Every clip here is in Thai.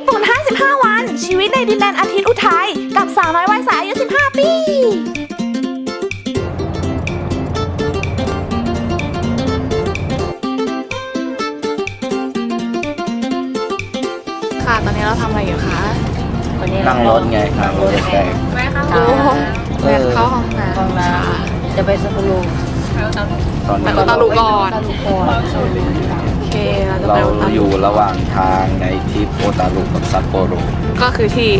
ญี่ปุ่น 55 วัน ชีวิตในดินแดนอาทิตย์อุทัย กับสาวน้อยวัยสายอายุ 15 ปี ค่ะ ตอนนี้เราทำอะไรอยู่คะ วันนี้นั่งรถไงครับรถแดงแม่เข้าเออแม่เข้าห้องน้ำห้องน้ำจะไปสัปโรูตอนไปนี้โอตารุก่อนตาลุก่อนโอ เคเราจะเราไปโอตาอรุยู่ระหว่างทางในทริปโอตารุกับซัปโปโร ก็คือที่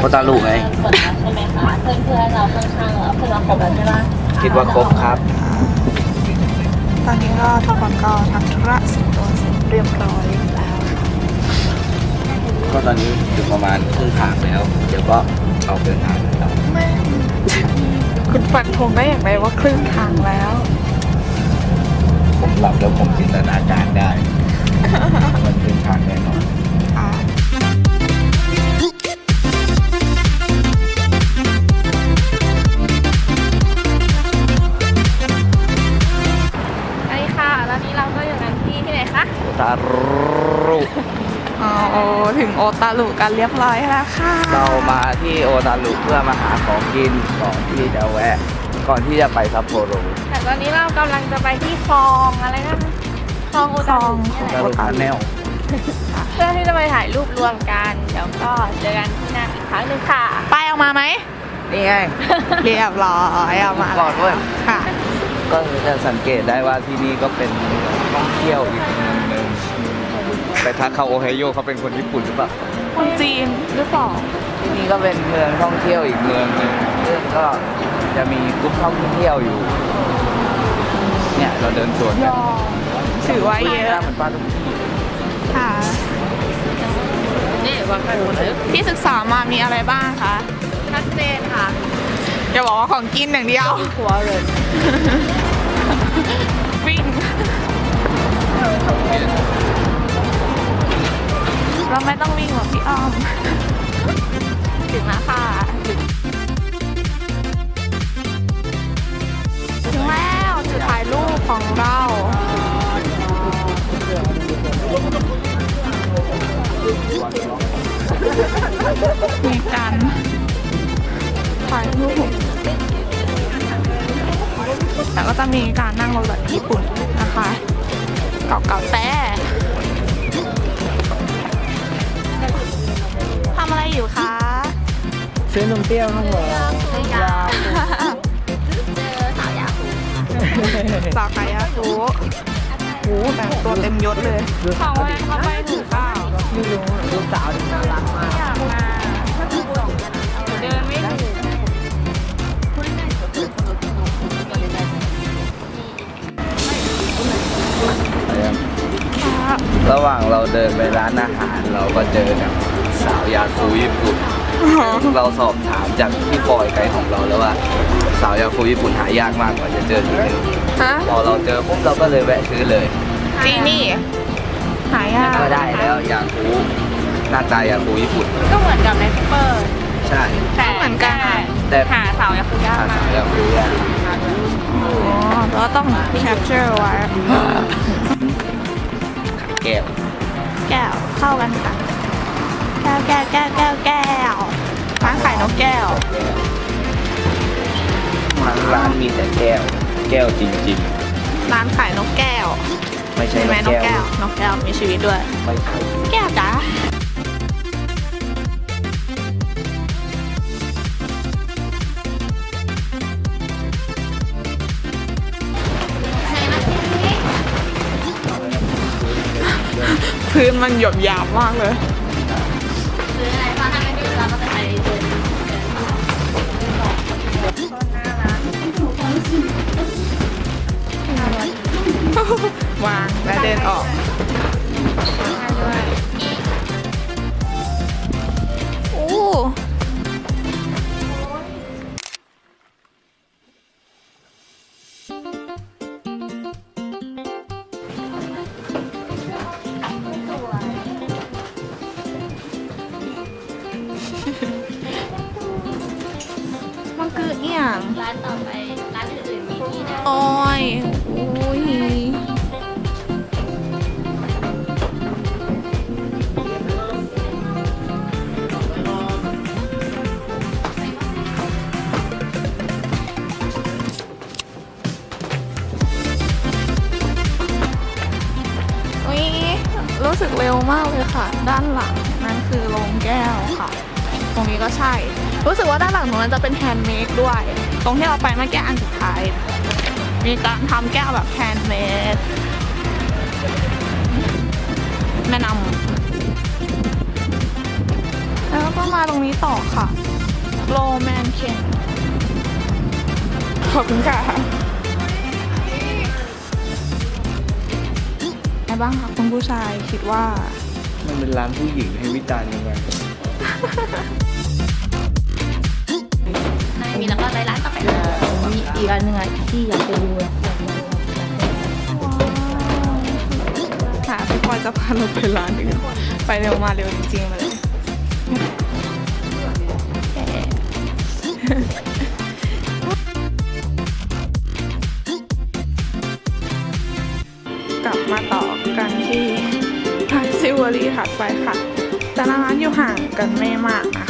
โอตารุไงเปิดแล้วใช่ไหมคะเพื่อนเพื่อนๆเราข้างๆเราเพื่อนเราครบแล้วใช่ปะคิดว่าครบครับ ตอนนี้ก็ทุกคนก็ทำธุระส่วนตัวเสร็จเรียบร้อยแล้วก็ตอนนี้ถึงประมาณครึ่งทางแล้ว เดี๋ยวก็เอาเดินทางกันต่อไม่คุณฟันธงได้อย่างไรว่าครึ่งทางแล้ว ผมหลับแล้วผมจินตนาการได้ มันครึ่งทางแน่นอนอ่าสวัสดีค่ะตอนนี้เราก็อยู่กันที่ที่ไหนคะ โอตารุอ๋อถึงโอตารุกันเรียบร้อยแล้วค่ะ เรามาที่โอตารุเพื่อมาหาของกินของที่จะแวะ ก่อนที่จะไปซัปโปโรแต่ตอนนี้เรากำลังจะไปที่คลองอะไรนะคลองโอตารุนี่โอแหละ ตารุคาแนลเพื่อที่จะไปถ่ายรูปรวมกัน เดี๋ยวก็เจอกันที่นั่นอีกครั้งหนึ่งค่ะไปออกมาไหม นี่ไงเรียบร้อยออกมาก่อนด้วย ค่ะ ก็จะสังเกตได้ว่าที่นี่ก็เป็นท่องเที่ยวอีกเมืองหนึ่งแต่ถ้าเขาโอไฮโอเขาเป็นคนญี่ปุ่นหรือเปล่า คนจีนหรือเปล่า ที่นี่ก็เป็นเมืองท่องเที่ยวอีกเมืองหนึ่งซึ่งก็ จะมีกรุ๊ปท่องเที่ยวอยู่ เนี่ยเราเดินสวนกันถือว่าเยหน้าอะเหมือนบ้านทุกที่ค่ะ นี่ว่าใครหมดเลยที่ศึกษามามีอะไรบ้างคะชัดเจนค่ะอย่าบอกว่าของกินอย่างเดียว หัวเลยวิ่งเราไม่ต้องวิ่งหรอกพี่อ้อม มีการถ่ายรูปแต่ก็จะมีการนั่งรถแบบญี่ปุ่นนะคะ เก่าๆแต่ทำอะไรอยู่คะซื้อนมเปรี้ยวข้างหลังยาเจอสาวยาคูสาวขายยาคูโอ้โหแต่งตัวเต็มยศเลย ของวันนั้นเขาไปถือเปล่าไม่รู้ลูกสาวที่ รับระหว่างเราเดินไปร้านอาหารเราก็เจอกับสาวยาคูญี่ปุ่น เราสอบถามจากพี่บอยไกด์ของเราแล้วว่า สาวยาคูญี่ปุ่นหายากมากกว่าจะเจอทีนึงฮะพอเราเจอปุ๊บเราก็เลยแวะซื้อเลยจริงนี่หายากก็ได้แล้วยาคูหน้าตายาคูญี่ปุ่น ก็เหมือนกับในซูเปอร์ใช่แต่เหมือนกันแต่หาสาวยาคุย่าหามาสาวยาคูยากอ๋อแล้วต้อง capture ไว้ แก้ว แก้วเข้ากันค่ะ แก้วแก้วแก้วแก้วแก้วร้านขายนกแก้วทางร้านมีแต่แก้ว แก้วจริง ร้านขายนกแก้วๆ ไม่ใช่ใช่ไหมนนกกแก้แก้ววนกแก้วมีชีวิตด้วย ไม่ใช่ แก้วจ้า พื้นมันหยบหยาบมากเลยซื้ออะไรเพราะถ้าไม่ดูเราก็จะไปเดินวางและเดินออก ง ร้านต่อไป ร้านอื่นๆมีที่นะ โอ้ยโอ้ยอุ๊ยรู้สึกเร็วมากเลยค่ะ ด้านหลังนั่นคือโรงแก้วค่ะ ตรงนี้ก็ใช่ รู้สึกว่าด้านหลังตรงนั้นจะเป็นแฮนด์เมดด้วย ตรงที่เราไปเมื่อกี้อันสุดท้าย มีการทำแก้วแบบแฮนด์เมดแนะนำแล้วก็มาตรงนี้ต่อค่ะโรแมนเคนขอบคุณค่ะไงบ้างคะคุณผู้ชายคิดว่า มันเป็นร้านผู้หญิงให้วิจารณ์ยังไง มีแล้วก็ไปร้านต่อไปมีอีกอันหนึ่งอะที่อยากไปดูอะค่ะพี่พลอยจะพาเราไปร้านอื่นไปเร็วมาเร็วจริงๆเลยกลับมาต่อกันที่พาซิวอรี่ถัดไปค่ะ แต่ละร้านอยู่ห่างกันไม่มากนะคะ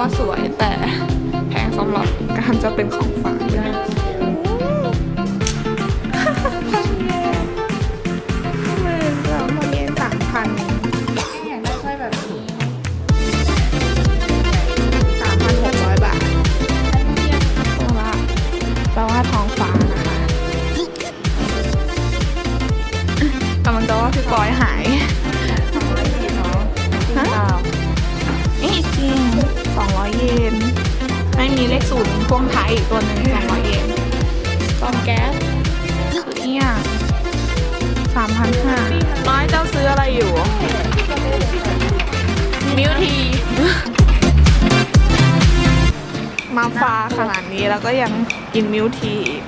ว่าสวยแต่แพงสำหรับการจะเป็นของฝาก 200 เยน ไม่มีเลขศูนย์พ่วงท้ายอีกตัวหนึ่ง200 เยนตอนแก๊สคือเนี่ย3,500น้อยเจ้าซื้ออะไรอยู่มิวทีมาฟ้าขนาดนี้แล้วก็ยังกินมิวทีอีก